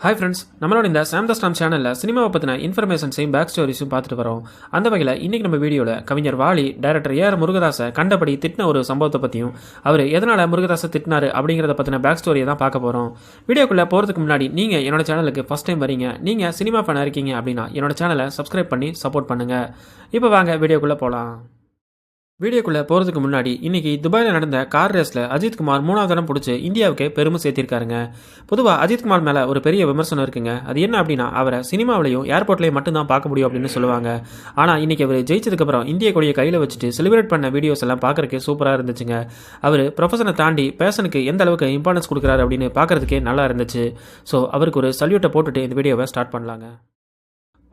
Hi friends நம்மளோட இந்த சாம் த சேனலில் சினிமாவை பற்றின இன்ஃபர்மேஷன்ஸையும் பேக் ஸ்டோரிஸும் பார்த்துட்டு வரோம். அந்த வகையில் இன்றைக்கி நம்ம வீடியோவில் கவிஞர் வாலி டைரக்டர் ஏஆர் முருகதாசை கண்டபடி திட்டின ஒரு சம்பவத்தை பற்றியும் அவர் எதனால் முருகதாசை திட்டினார் அப்படிங்கிறத பற்றின பேக் ஸ்டோரியை தான் பார்க்க போகிறோம் வீடியோக்குள்ளே போகிறதுக்கு முன்னாடி நீங்கள் என்னோட சேனலுக்கு ஃபஸ்ட் டைம் வரீங்க நீங்கள் சினிமா ஃபேனாக இருக்கீங்க அப்படின்னா என்னோட சேனலை சப்ஸ்கிரைப் பண்ணி சப்போர்ட் பண்ணுங்கள் இப்போ வாங்க வீடியோக்குள்ளே போகலாம் வீடியோக்குள்ளே போகிறதுக்கு முன்னாடி இன்றைக்கி துபாயில் நடந்த கார் ரேஸில் அஜித்குமார் மூணாவது இடம் பிடிச்சி இந்தியாவுக்கு பெருமை சேர்த்திருக்காருங்க. பொதுவாக அஜித்குமார் மேலே ஒரு பெரிய விமர்சனம் இருக்குங்க. அது என்ன அப்படின்னா அவரை சினிமாவிலையும் ஏர்போர்ட்லேயும் மட்டும்தான் பார்க்க முடியும் அப்படின்னு சொல்லுவாங்க. ஆனால் இன்றைக்கி அவர் ஜெயிச்சதுக்கப்புறம் இந்திய கொடியை கையில் வச்சுட்டு செலிப்ரேட் பண்ண வீடியோஸ் எல்லாம் பார்க்குறக்கே சூப்பராக இருந்துச்சுங்க. அவர் ப்ரொஃபஷனை தாண்டி பேஷனுக்கு எந்த அளவுக்கு இம்பார்ட்டன்ஸ் கொடுக்குறாரு அப்படின்னு பார்க்குறதுக்கே நல்லா இருந்துச்சு. ஸோ அவருக்கு ஒரு சல்யூட்டை போட்டுட்டு இந்த வீடியோவை ஸ்டார்ட் பண்ணலாங்க.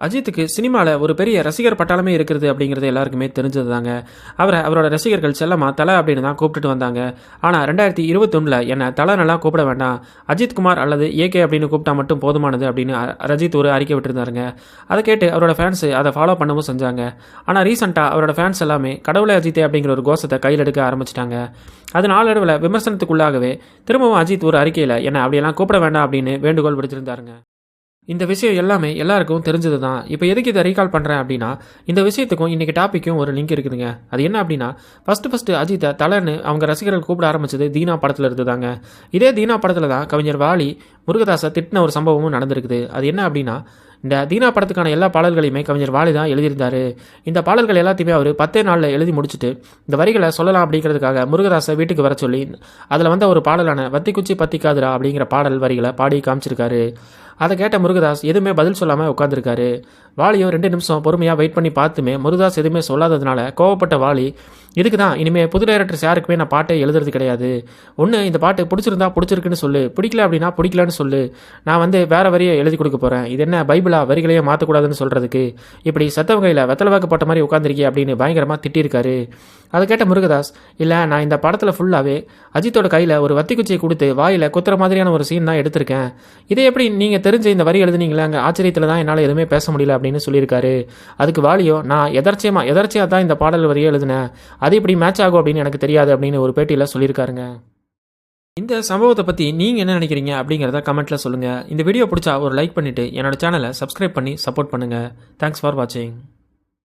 அஜித்துக்கு சினிமாவில் ஒரு பெரிய ரசிகர் பட்டாளமே இருக்கிறது அப்படிங்கிறது எல்லாருக்குமே தெரிஞ்சது தாங்க அவரை அவரோட ரசிகர்கள் செல்லமா தலை அப்படின்னு தான் கூப்பிட்டுட்டு வந்தாங்க. ஆனால் ரெண்டாயிரத்தி இருபத்தொன்னில் என்னை தலை நல்லா கூப்பிட வேண்டாம். அஜித் குமார் அல்லது ஏகே அப்படின்னு கூப்பிட்டா மட்டும் போதுமானது அப்படின்னு ரஜித் ஒரு அறிக்கை விட்டுருந்தாருங்க. அதை கேட்டு அவரோட ஃபேன்ஸு அதை ஃபாலோ பண்ணவும் செஞ்சாங்க. ஆனால் ரீசெண்டாக அவரோட ஃபேன்ஸ் எல்லாமே கடவுளை அஜித்தே அப்படிங்கிற ஒரு கோஷத்தை கையில் எடுக்க ஆரம்பிச்சிட்டாங்க. அது நாளடைவில் விமர்சனத்துக்குள்ளாகவே திரும்பவும் அஜித் ஒரு அறிக்கையில் என்னை அப்படியெல்லாம் கூப்பிட வேண்டாம் அப்படின்னு வேண்டுகோள் விடுத்திருந்தாருங்க. இந்த விஷயம் எல்லாமே எல்லாருக்கும் தெரிஞ்சது தான் இப்போ எதுக்கு இதை ரீகால் பண்ணுறேன் அப்படின்னா இந்த விஷயத்துக்கும் இன்றைக்கி டாப்பிக்கும் ஒரு லிங்க் இருக்குதுங்க. அது என்ன அப்படின்னா ஃபஸ்ட்டு ஃபஸ்ட்டு அஜித்தை தலைன்னு அவங்க ரசிகர்கள் கூப்பிட ஆரம்பிச்சது தீனா படத்தில் இருந்துதாங்க. இதே தீனா படத்தில் தான் கவிஞர் வாலி முருகதாஸை திட்டின ஒரு சம்பவமும் நடந்திருக்குது. அது என்ன அப்படின்னா இந்த தீனா படத்துக்கான எல்லா பாடல்களையுமே கவிஞர் வாலி தான் எழுதியிருந்தார். இந்த பாடல்கள் எல்லாத்தையுமே அவர் பத்தே நாளில் எழுதி முடிச்சுட்டு இந்த வரிகளை சொல்லலாம் அப்படிங்கிறதுக்காக முருகதாஸை வீட்டுக்கு வர சொல்லி அதில் வந்த ஒரு பாடலான வத்தி குச்சி பத்திக்காதுரா அப்படிங்கிற பாடல் வரிகளை பாடி காமிச்சிருக்காரு. அதை கேட்ட முருகதாஸ் எதுவுமே பதில் சொல்லாமல் உட்காந்துருக்காரு வாலியும் ரெண்டு நிமிஷம் பொறுமையாக வெயிட் பண்ணி பார்த்துமே முருகதாஸ் எதுவுமே சொல்லாததுனால கோவப்பட்ட வாலி இதுக்கு தான் இனிமேல் புது டைரக்டர்ஸ் யாருக்குமே நான் பாட்டே எழுதுறது கிடையாது. ஒன்று இந்த பாட்டு பிடிச்சிருந்தா பிடிச்சிருக்குன்னு சொல்லு பிடிக்கல அப்படின்னா பிடிக்கலன்னு சொல்லு. நான் வந்து வேற வரியை எழுதி கொடுக்க போகிறேன் இது என்ன பைபிளா வரிகளையே மாற்றக்கூடாதுன்னு சொல்கிறதுக்கு இப்படி சத்தவ கையில் வெத்தலை வாக்கப்பட்ட மாதிரி உட்காந்துருக்கே அப்படின்னு பயங்கரமாக திட்டிருக்காரு அதை கேட்ட முருகதாஸ் இல்லை நான் இந்த படத்தில் ஃபுல்லாகவே அஜித்தோட கையில் ஒரு வத்தி குச்சியை கொடுத்து வாயில் குத்துற மாதிரியான ஒரு சீன் தான் எடுத்திருக்கேன். இதை எப்படி நீங்கள் தெரிஞ்சு இந்த வரி எழுதுனீங்களே அங்கே ஆச்சரியத்தில் தான் என்னால் எதுவுமே பேச முடியல அப்படின்னு சொல்லியிருக்காரு. அதுக்கு வாலியோ நான் எதர்ச்சியமாக எதர்ச்சியாக தான் இந்த பாடல் வரியை எழுதினேன்? அது இப்படி மேட்ச் ஆகும் அப்படின்னு எனக்கு தெரியாது அப்படின்னு ஒரு பேட்டியில் சொல்லியிருக்காருங்க. இந்த சம்பவத்தை பற்றி நீங்கள் என்ன நினைக்கிறீங்க அப்படிங்கிறத கமெண்ட்டில் சொல்லுங்கள் இந்த வீடியோ பிடிச்சா ஒரு லைக் பண்ணிவிட்டு என்னோட சேனலை சப்ஸ்கிரைப் பண்ணி சப்போர்ட் பண்ணுங்கள் தேங்க்ஸ் ஃபார் வாட்சிங்